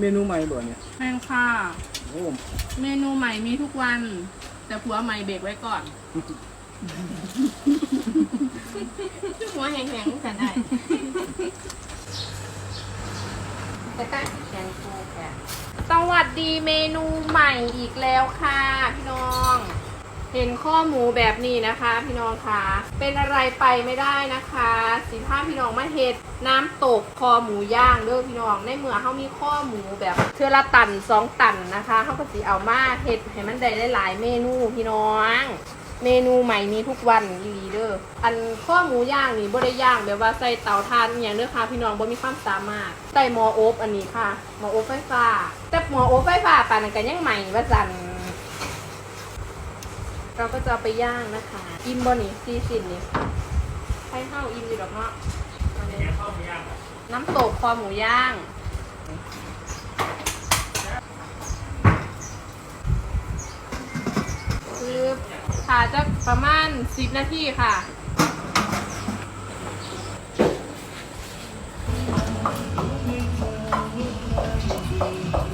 เมนูใหม่บ่เนี่ยแม่งค่ะ โอ้เมนูใหม่มีทุกวัน แต่ผัวใหม่เบรกไว้ก่อน หัวแข็งๆกันได้แต่ก็แข็งฟูแค่สวัสดีเมนูใหม่อีกแล้วค่ะ พี่น้อง เห็นข้อหมูแบบนี้นะคะ พี่น้องคะเป็นอะไรไปไม่ได้นะคะ สิพาพี่น้องมาเห็ดน้ำตกคอหมูย่างเด้อพี่น้องในเมื่อเขามีข้อหมูแบบเทือละตันสองตันนะคะเขาก็สิเอามาเห็ดให้มันได้หลายเมนูพี่น้องเมนูใหม่มีทุกวันอีลีเด้ออันข้อหมูย่างนี่บ่ได้ย่างแบบว่าใส่เตาถ่านอย่างเด้อค่ะพี่น้องบ่มีความสามารถใส่หม้ออบอันนี้ค่ะหม้ออบไฟฟ้าแต่หม้ออบไฟฟ้าปานนั้นก็ยังใหม่ว่าจัน เราก็จะไปย่างนะคะ อิมบ่นี่ซีสินนี่ให้เข้าอิมอยู่ดอกเนาะน้ำตกคอหมูย่างคือผ่าจะประมาณ 10 นาทีค่ะ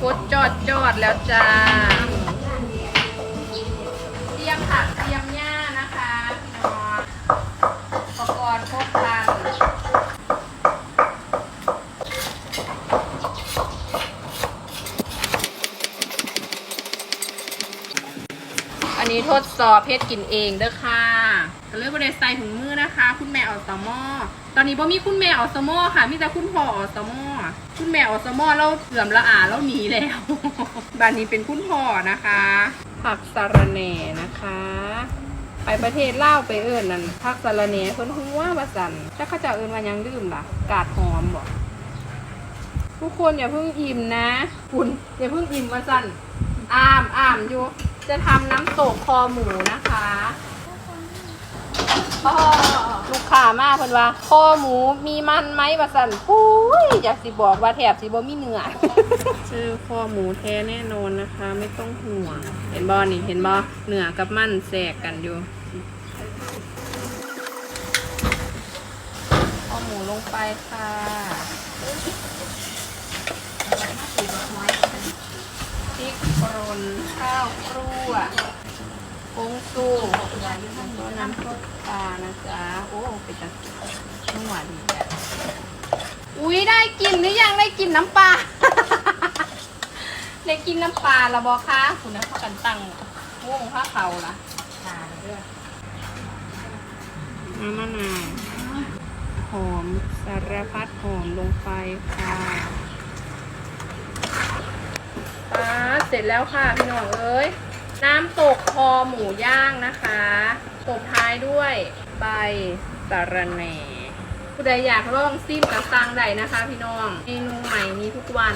กดจอดจอดแล้วจ้า อันนี้ทดสอบเพชรกินเองเด้อค่ะก็เลยบริใส่ถุงมือนะคะ คุณแม่ออสมอตอนนี้บ่มีคุณแม่ออสมอค่ะมีแต่คุณพ่อออสมอคุณแม่ออสมอเราเสื่อมละอาแล้วหนีแล้วบ้านนี้เป็นคุณพ่อนะคะ ผักสะระแหน่นะคะ ไปประเทศลาวไปเอิญนั่นผักสะระแหน่เพิ่นหัวว่าสั่นถ้าเขาจะเอิญว่ายังดื่มล่ะ กาดหอมบ่ทุกคนอย่าเพิ่งอิ่มนะ คุณอย่าเพิ่งอิ่มว่าสั่นอามอามอยู่ จะทำน้ำตกคอหมูนะคะพ่อลูกค้ามาเพิ่นว่า คอหมูมีมันไหมว่าสั่นปุ้ยอยากสิบอกว่าแถบสิบ่มีเนื้อชื่อคอหมูแท้แน่นอนนะคะ ไม่ต้องห่วง เห็นบอนี่เห็นบอเนื้อกับมันแสกกันอยู่คอหมูลงไปค่ะพ ริกป่นข้าวกลัวผงสูตัวน้ำข้นปลานะจ๊ะโอ้เป็นจังหวานดีจ้ะอุ้ยได้กลินหรือยังได้กลินน้ำปลา ได้กินน้ำปลาละบอคะคุณนะพากันตั้งวงผ้าเขาล่ะทานด้วยน้ำมะนาวหอมสารพัดหอมลงไปค่ะปลา เสร็จแล้วค่ะพี่น้องเอ้ยน้ำตกคอหมูย่างนะคะตบท้ายด้วยใบสะระแหน่ผู้ใดอยากลองซิมกับซังใดนะคะ พี่น้องเมนูใหม่มีทุกวัน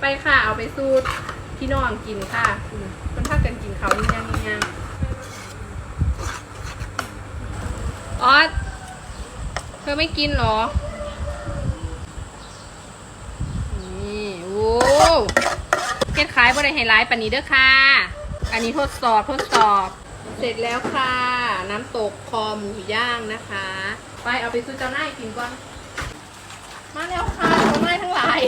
ไปค่ะเอาไปสูตรพี่น้องกินค่ะคุณคนถ้ากันกินเขานี่ยังนี่ยังออสเธอไม่กินหรอ นี่โอ้ เก็ดขายบริให้ร้ายปานนี้เด้อค่ะ อันนี้ทดสอบทดสอบ เสร็จแล้วค่ะ น้ำตกคอหมูย่างนะคะ ไปเอาไปซื้อเจ้าหน้ากินก่อน มาแล้วค่ะเจ้าหน้าทั้งหลาย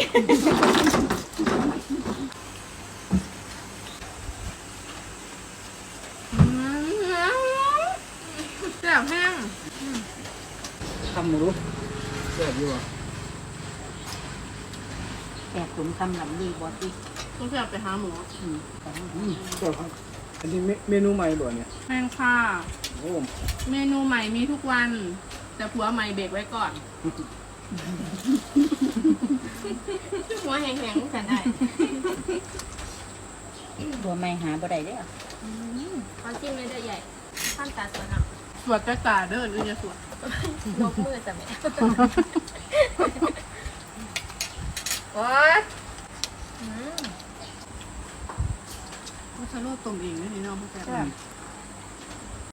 แซ่บแห้งทำหมูรู้เสิร์ฟอยู่อะแต่ขุนคำหลำดีบอสดี้ ต้องไปหาหมออืมอืมเสิร์ฟครับ อันนี้เมนูใหม่บ่เนี่ยแม่งค่ะ โอ้เมนูใหม่มีทุกวัน แต่ผัวใหม่เบรกไว้ก่อน หัวแข็งๆกันได้บัวไม่หาบ่ได้เด้อเขาจิ้มไม่ได้ใหญ่ข้ามตาสวนอะสวดกระกาเดินอื่นจะสวดยกมือจะไม่ โอ๊ย อืม มุสโล ต้มเองนี่นี่น้องพ่อแกใช่